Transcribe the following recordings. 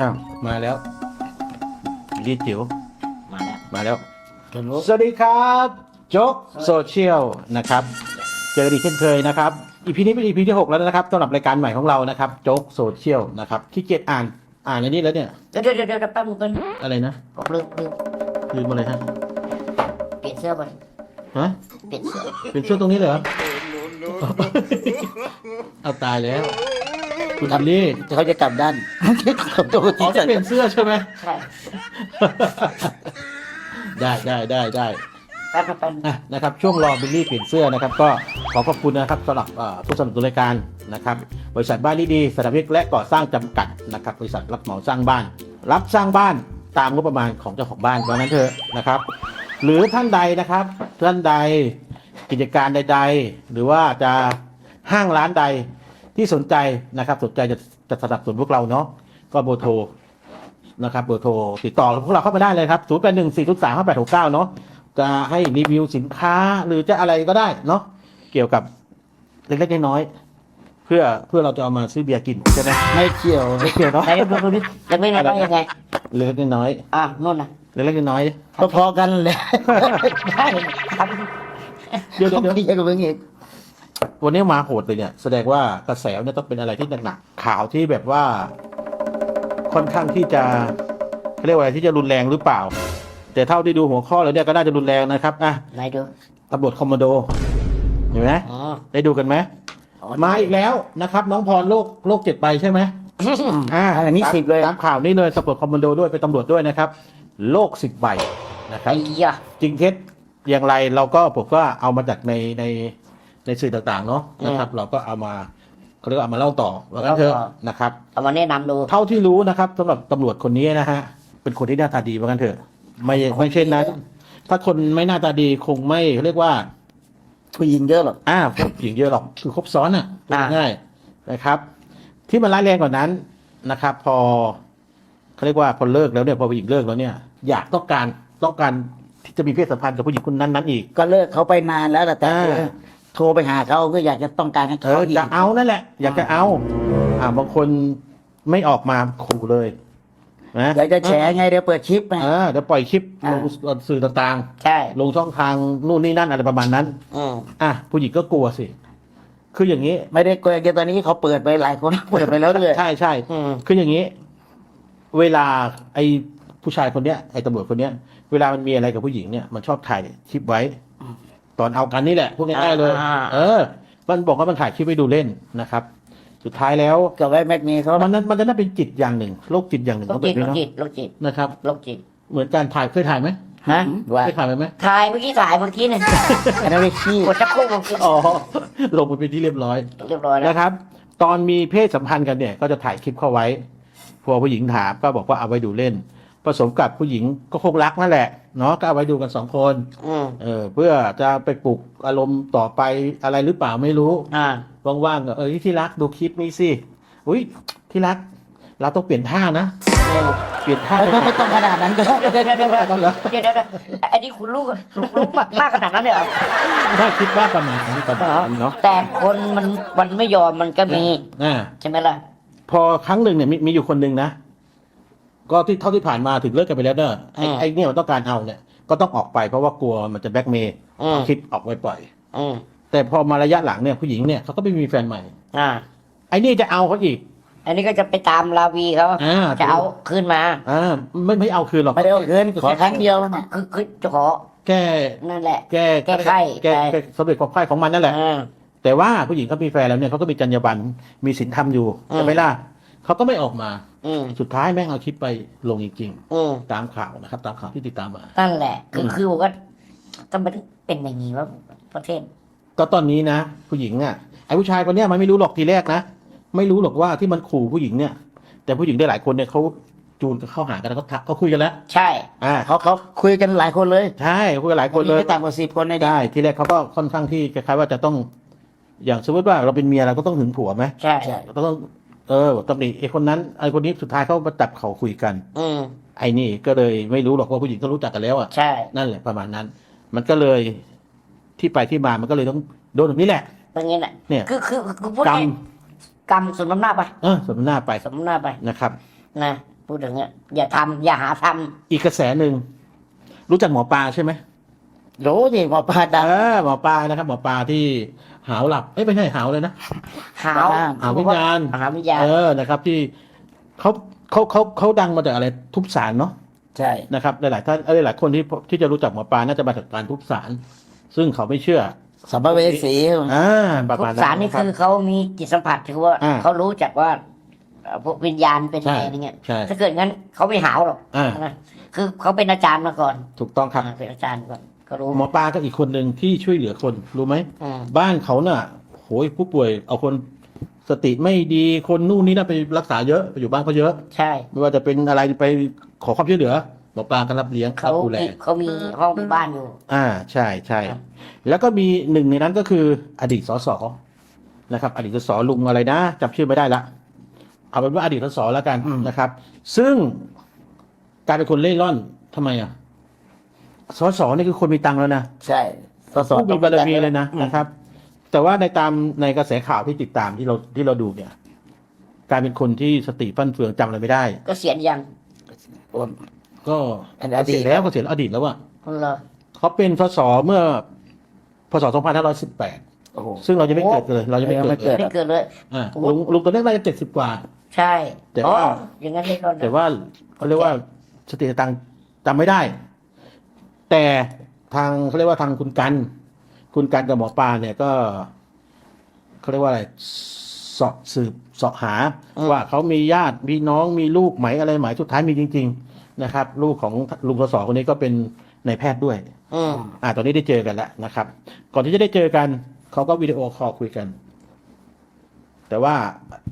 อ้าวมาแล้วดีจิ๋วมาแล้วมาแล้ว กันรู้สวัสดีครับโจ๊กโซเชียลนะครับ เจอกันอีกเช่นเคยนะครับอีพีนี้เป็นอีพีที่ 6 แล้วนะครับสำหรับรายการใหม่ของเรานะครับโจ๊กโซเชียลนะครับขี้เกียจอ่านอ่านอันนี้แล้วเนี่ย เดี๋ยวเดี๋ยวเดี๋ยวแป๊บนึงก่อนอะไรนะผมลืมลืมลืมอะไรฮะเปลี่ยนเสื้อก่อนฮะเปลี่ยนเสื้อเป็นเสื้อตรงนี้เลยเหรอ เอาตายแล้ว คุณทัมลี่เขาจะกลับด้านผมตัวอ๋อจะเปลี่ยนเสื้อใช่ไหม ใช่ได้ได้ได้ได้แป๊บแป๊บแป๊บอะนะครับช่วงรอบิลลี่เปลี่ยนเสื้อนะครับ ก็ขอขอบคุณนะครับสำหรับเอ่อผู้สนับสนุนรายการนะครับ บริษัทบ้านนี้ดีสถาปนิกและก่อสร้างจำกัดนะครับบริษัทรับเหมาสร้างบ้าน รับสร้างบ้านตามงบประมาณของเจ้าของบ้านว่านั้นเถอะนะครับ หรือท่านใดนะครับท่านใดกิจการใด ๆ หรือว่าจะห้างร้านใด ที่สนใจนะครับสนใจจะจะสนับสนุนพวกเราเนาะก็เบอร์โทรนะครับเบอร์โทรติดต่อพวกเราเข้ามาได้เลยครับ0 8 1 4 3 5 8 6 9เนาะจะให้รีวิวสินค้าหรือจะอะไรก็ได้เนาะเกี่ยวกับเล็กๆน้อยๆเพื่อเพื่อเราจะเอามาซื้อเบียร์กินใช่ไหมไม่เกี่ยวไม่เกี่ยวเนาะไหนดูดูดิจะไม่ได้ยังไงเล็กๆน้อยอะนู่นนะๆเล็กๆน้อยก็พอกันเลยใช่ครับๆเดี๋ยวเดี๋ยวเดี๋ยว พี่ก็เพิ่งเห็น วันนี้มาโหดเลยเนี่ย แสดงว่ากระแสเนี่ยต้องเป็นอะไรที่หนักๆข่าวที่แบบว่า ค่อนข้างที่จะเขาเรียกว่าอะไรที่จะรุนแรงหรือเปล่า แต่เท่าที่ดูหัวข้อแล้วเนี่ยก็น่าจะรุนแรงนะครับอะไหนดูตำรวจคอมมานโดเห็นไหมอ๋อได้ดูกันไหมอ๋อมาอีกแล้วนะครับ น้องพรโลกโลกเจ็ดใบใช่ไหมอ่าอันนี้ตามสิบเลยตามข่าวนี้เลยตำรวจคอมมานโดด้วยเป็นตำรวจด้วยนะครับโลกสิบใบนะครัไอ้บยะจริงเท็จอย่างไรเราก็ผมก็เอามาจากในใน ในสื่อต่างๆเนาะนะครับ เราก็เอามาเขาเรียกว่าเอามาเล่าต่อว่ากันเถอะนะครับ เอามาแนะนำดู เท่าที่รู้นะครับสำหรับตำรวจคนนี้นะฮะเป็นคนที่หน้าตาดีว่ากันเถอะ ไม่ไม่เช่นนั้น ถ้าคนไม่หน้าตาดีคงไม่เขาเรียกว่า ผู้หญิงเยอะหรอกอ่าพวกหญิงเยอะหรอกคือครบซ้อนอะอ่าง่ายๆนะครับ ที่มันร้ายแรงกว่านั้นนะครับ พอเขาเรียกว่าพอเลิกแล้วเนี่ยพอผู้หญิงเลิกแล้วเนี่ย อยากต้องการต้องการที่จะมีเพศสัมพันธ์กับผู้หญิงคนนั้นนั้นๆอีก ก็เลิกเขาไปนานแล้วแหละแต่อ่า โทรไปหาเขาก็อยากจะต้องการให้เอเขาออีกจะเอานั่นแหละ อยากจะเอา อ่าบางคนไม่ออกมาขู่เลยนะอยากจะแฉไงเดี๋ยวเปิดคลิปไง เออเดี๋ยวปล่อยคลิปลอ่างสื่อต่างใช่ๆ ลงช่องทางนู่นนี่นั่นอะไรประมาณนั้น อืมอะผู้หญิงก็กลัวสิ คืออย่างนี้ ไม่ได้กลัวอย่างตอนนี้เขาเปิดไปหลายคน เปิดไปแล้วเลยใช่ใช่อืมคืออย่างนี้ เวลาไอ้ผู้ชายคนเนี้ยไอ้ตำรวจคนเนี้ย เวลามันมีอะไรกับผู้หญิงเนี่ยมันชอบถ่ายคลิปไว้ ตอนเอากันนี่แหละพูดง่ายๆเลย อ่า เออ มันบอกว่ามันถ่ายคลิปไว้ดูเล่นนะครับ สุดท้ายแล้วกับไว้แม็กมีเขามันนั้นมันจะน่าเป็นจิตอย่างหนึ่งโรคจิตอย่างหนึ่งโรขคองแบจิบตนี้โรคเนาะจิตโรคจิตนะครับ โรคจิตเหมือนการถ่ายเคยถ่ายไหมฮะว่าเคยถ่ายไหมไหมถ่ายเมื่อกี้ถ่ายเมื่อกี้เนี่ยอันนั้นไม่ขี้กดชักโครกลงกินอ๋อลงไปเป็นที่เรียบร้อย เรียบร้อยแล้วนะครับ ตอนมีเพศสัมพันธ์กันเนี่ย ก็จะถ่ายคลิปเข้าไว้ พอผู้หญิงถามก็บอกว่าเอาไว้ดูเล่น ผสมกับผู้หญิงก็คงรักนั่นแหละเนาะก็เอาไว้ดูกันสองคนอืมเออเพื่อจะไปปลุกอารมณ์ต่อไปอะไรหรือเปล่าไม่รู้อ่า ว่างๆก็เออที่รักดูคลิปนี้สิอุ้ยที่รัก เราต้องเปลี่ยนท่านะเปลี่ยนท่าไม่ไม่ต้องขนาดนั้นก็ได้เดี๋ยวเดี๋ยวเดี๋ยวเดี๋ยวเดี๋ยวเดี๋ยวเดี๋ยวอันนี้คุณลูกคุณลูกมากมากขนาดนั้นเลยเหรอถ้าคิดว่าประมาณนี้ประมาณนั้นเนาะแต่คนมันมันไม่ยอมมันก็มีอ่าใช่ไหมล่ะ พอครั้งหนึ่งเนี่ยมีมีอยู่คนหนึ่งนะ ก็ที่เท่าที่ผ่านมาถึงเลิกกันไปแล้วเนอะไอ้อืมไอ้เนี่ยมันต้องการเอาเนี่ยก็ต้องออกไปเพราะว่ากลัวมันจะแบล็กเมย์อืมเอาคลิปออกไปปล่อย อืมแต่พอมาระยะหลังเนี่ยผู้หญิงเนี่ยเขาก็ไม่มีแฟนใหม่ อ่า ไอ้นี่จะเอาเขาอีก อันนี้ก็จะไปตามลาวีเขาอ่า จะเอาขึ้นมาอ่าไม่ไม่เอาคืนหรอก ไม่ได้เอาเกินขอครั้งเดียวนะคือคือจะขอแก้นั่นแหละ แก้แก้ไข แก้ใช่แก้สำเร็จความไข้ของมันนั่นแหละ อ่า แต่ว่าผู้หญิงเขามีแฟนแล้วเนี่ยเขาก็มีจรรยาบรรณมีศีลธรรมอยู่อืม ใช่ไหมล่ะเขาก็ไม่ออกมา อืมสุดท้ายแม่งเอาคลิปไปลงจริงอืมๆตามข่าวนะครับ ตามข่าวที่ติดตามมา นั่นแหละ คืออืมคือบอกว่าทำไมถึงเป็นอย่างนี้ว่าประเทศ ก็ตอนนี้นะ ผู้หญิงอะไอ้ผู้ชายคนเนี้ยมันไม่รู้หรอกทีแรกนะไม่รู้หรอกว่าที่มันขู่ผู้หญิงเนี่ย แต่ผู้หญิงได้หลายคนเนี่ยเขาจูนเข้าหากันแล้วเขาทักเขาคุยกันแล้ว ใช่อ่าเขาเขาคุยกันหลายคนเลยใช่คุยกันหลายคนเลย ไม่ต่ำกว่าสิบคนในเด็กได้ทีแรกเขาก็ค่อนข้างที่คล้ายๆว่าจะต้อง อย่างสมมติว่าเราเป็นเมียเราก็ต้องหึงผัวไหมใช่เราต้อง เออตำหนิไอ้คนนั้นไอ้คนนี้สุดท้ายเขามาจับเขาคุยกัน อืมไอ้นี่ก็เลยไม่รู้หรอกว่าผู้หญิงก็รู้จักกันแล้วอะใช่ นั่นแหละประมาณนั้น มันก็เลยที่ไปที่มามันก็เลยต้องโดนแบบนี้แหละเป็นไงน่ะเนี่ย คือคือคือพูดกรรมง่ายกรรมสมน้ำหน้าไปเออสมน้ำหน้าไปสมน้ำหน้าไปนะครับ นะพูดอย่างเงี้ยอย่าทำอย่าหาทำอีกกระแสหนึ่งรู้จักหมอปลาใช่ไหม รู้สิหมอปลาดัง เออหมอปลานะครับหมอปลาที่หาวหลับเอ้ยไม่ใช่หาวเลยนะหาวบ้างหาววิญญาณหาวิญญาณเออนะครับ ที่เขาเขาเขาเขาดังมาจากอะไรทุบสารเนาะใช่นะครับหลายๆท่านเอ้ยหลายๆคนที่ที่จะรู้จักหมอปลาน่าจะมาจากการทุบสารซึ่งเขาไม่เชื่อสัมภเวสีอ่าประทุมาณกนั้นสารนี่ะรับคือเขามีจิตสัมผัสคือว่าอ่าเขารู้จักว่าเอ่อพวกวิญญาณเป็นใช่อะไรอย่างเงี้ยใช่ถ้าเกิดงั้นเขาไม่หาวหรอกอ่านะคือเขาเป็นอาจารย์มาก่อน ถูกต้องครับอ่าเป็นอาจารย์ก่อน ก็รู้ หมอปลาก็อีกคนหนึ่งที่ช่วยเหลือคนรู้ไหมอืมบ้านเขาน่ะโหยผู้ป่วยเอาคนสติไม่ดีคนนู่นนี่นั่นไปรักษาเยอะไปอยู่บ้านเขาเยอะ ใช่ ไม่ว่าจะเป็นอะไรไปขอความช่วยเหลือหมอปลาก็รับเลี้ยงเขารับดูแลมีเขามีห้องบ้านอยู่ อ่าใช่ใช่ครับ แล้วก็มีหนึ่งในนั้นก็คืออดีตสสนะครับ อดีตสสลุงอะไรนะจำชื่อไม่ได้ละเอาเป็นว่าอดีตสสแล้วกันนะครับ ซึ่งกลายเป็นคนเล่ร่อนทำไมอะ สสนี่คือคนมีตังค์แล้วนะใช่สสผู้มีบารมีเลยนะอืมนะครับ แต่ว่าในตามในกระแสข่าวที่ติดตามที่เราที่เราดูเนี่ยกลายเป็นคนที่สติฟั่นเฟืองจำอะไรไม่ได้ก็เสียนยังโอนก็อันอดีตเสียแล้วก็เสียอดีตแล้วอะเหรอเขาเป็นสสเมื่อพศ2518โอ้โหซึ่งเราจะไม่เกิดเลย เราจะไม่ยังไม่เกิดเกิเลยไม่เกิดเลยอ่าลุงลุงตัวเลขน่าจะเจ็ดสิบกว่า ใช่ แต่ว่าอ๋ออย่างนั้นเรียกเราแต่ว่าเขาเรียกว่าสติสตังค์จำไม่ได้ แต่ทางเขาเรียกว่าทางคุณกัน คุณกันกับหมอปลาเนี่ยก็เขาเรียกว่าอะไรเสอบสืบเสอบหา ว่าเขามีญาติมีน้องมีลูกไหมอะไรไหมสุดท้ายมีจริง ๆนะครับ ลูกของลุงสสคนนี้ก็เป็นนายแพทย์ด้วยอืมอ่าตอนนี้ได้เจอกันแล้วนะครับ ก่อนที่จะได้เจอกันเขาก็วิดีโอคอลคุยกัน แต่ว่า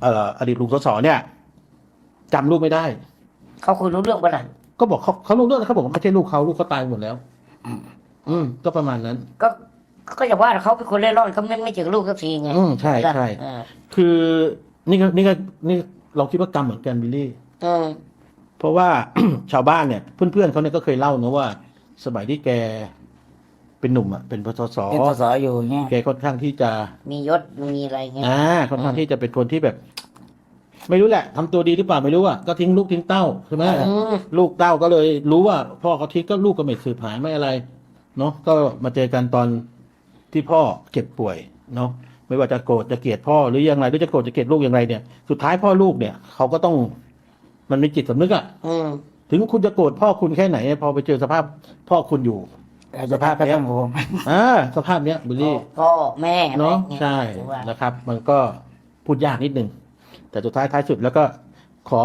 เอ่ออดีตลุงสสเนี่ยจำลูกไม่ได้ เขาคุยรู้เรื่องปะล่ะ ก็บอกเขาเขารู้เรื่องแล้วเขาบอกว่าไม่ใช่ลูกเขาลูกเขาตายหมดแล้ว อืมก็ประมาณนั้น ก็ก็อย่าว่าเขาเป็นคนเล่ร่อนเขาไม่ไม่เจอลูกสักทีไงอืมใช่ใช่เออคือนี่ก็นี่ก็นี่เราคิดว่ากรรมเหมือนกันบิลลี่ อืมเพราะว่า ชาวบ้านเนี่ย เพื่อนๆเขาเนี่ยก็เคยเล่านะว่า สมัยที่แก เป็นหนุ่มอะเป็นพศสเป็นสสอยู่เงี้ยแกค่อนข้างที่จะ มียศมีอะไรเงี้ยอ่าค่อนข้างที่จะเป็นคนที่แบบ ไม่รู้แหละทำตัวดีหรือเปล่าไม่รู้อะก็ทิ้งลูกทิ้งเต้าใช่ไหมอืม ลูกเต้าก็เลยรู้ว่า พ่อเขาทิ้งก็ลูกก็ไม่สืบหายไม่อะไร เนาะก็มาเจอกันตอนที่พ่อเจ็บป่วยเนาะไม่ว่าจะโกรธจะเกลียดพ่อหรือยังไงหรือจะโกรธจะเกลียดลูกอย่างไรเนี่ย สุดท้ายพ่อลูกเนี่ยเขาก็ต้องมันมีจิตสำนึกอะอืมถึงคุณจะโกรธพ่อคุณแค่ไหน พอไปเจอสภาพพ่อคุณอยู่สภาพก็ต้องโหมอ่าสภาพเนี้ยบิลลี่พ่อแม่อะไรเนาะงี้ยใช่ถือว่านะครับ มันก็พูดยากนิดนึง แต่สุดท้ายท้ายสุดแล้วก็ขอ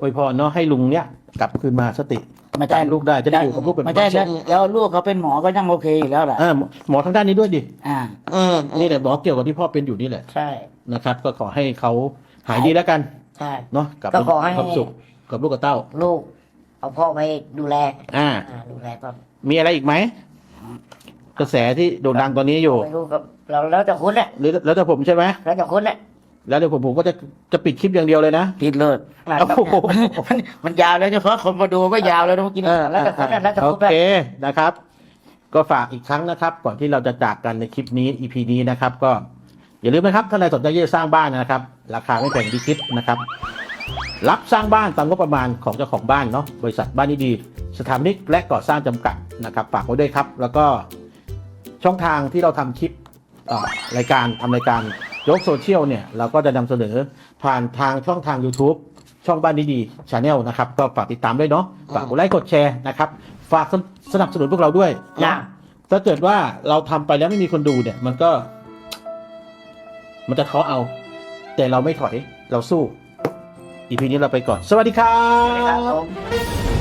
อวยพรเนาะให้ลุงเนี้ยกลับคืนมาสติไม่ใช่จำลูกได้จะได้อยู่กับลูกเป็นไม่ใช่แล้วแล้วลูกเขาเป็นหมอก็ยังโอเคอยู่แล้วแหละอ่าหมอทางด้านนี้ด้วยดิอ่าอืมนี่แหละหมอเกี่ยวกับที่พ่อเป็นอยู่นี่แหละใช่นะครับ ก็ขอให้เขาหายดีแล้วกันใช่เนาะกับก็ขอให้ความสุขกับลูกกับเต้า ลูก เอาพ่อไปดูแลอ่าอ่าดูแลก่อนมีอะไรอีกไหมกระแสที่โด่งดังตอนนี้อยู่ไม่รู้กับเราแล้วแต่คุณแหละหรือแล้วแต่ผมใช่ไหมแล้วแต่คุณแหละ แล้วเดี๋ยวผมผมก็จะจะปิดคลิปอย่างเดียวเลยนะผิดเลิศอ่าโอ้โห มันมันยาวแล้วเฉพาะคนมาดูก็ยาวแล้วนะเมื่อกี้เอนี้อแล้วแต่คนน่ะแล้วแต่โอคนน่ะเคนะครับ ก็ฝากอีกครั้งนะครับ ก่อนที่เราจะจากกันในคลิปนี้ EP นี้นะครับ ก็อย่าลืมนะครับถ้าใครสนใจที่จะสร้างบ้านนะครับ ราคาไม่แพงที่คิดนะครับรับสร้างบ้านตามงบประมาณของเจ้าของบ้านเนาะบริษัทบ้านนี้ดี สถาปนิกและก่อสร้างจำกัดนะครับฝากไว้ด้วยครับ แล้วก็ช่องทางที่เราทำคลิปเอ่อรายการทำรายการ ยกโซเชียลเนี่ยเราก็จะนำเสนอผ่านทางช่องทาง YouTube ช่องบ้านนี้ดีชาแนลนะครับ ก็ฝากติดตามด้วยเนาะฝากกดไลค์กดแชร์นะครับ ฝากสนับสนุนพวกเราด้วยจ้ะนะถ้าเกิดว่าเราทำไปแล้วไม่มีคนดูเนี่ย มันก็ มันจะท้อเอา แต่เราไม่ถอยเราสู้อีพีนี้เราไปก่อน สวัสดีครัครับบผม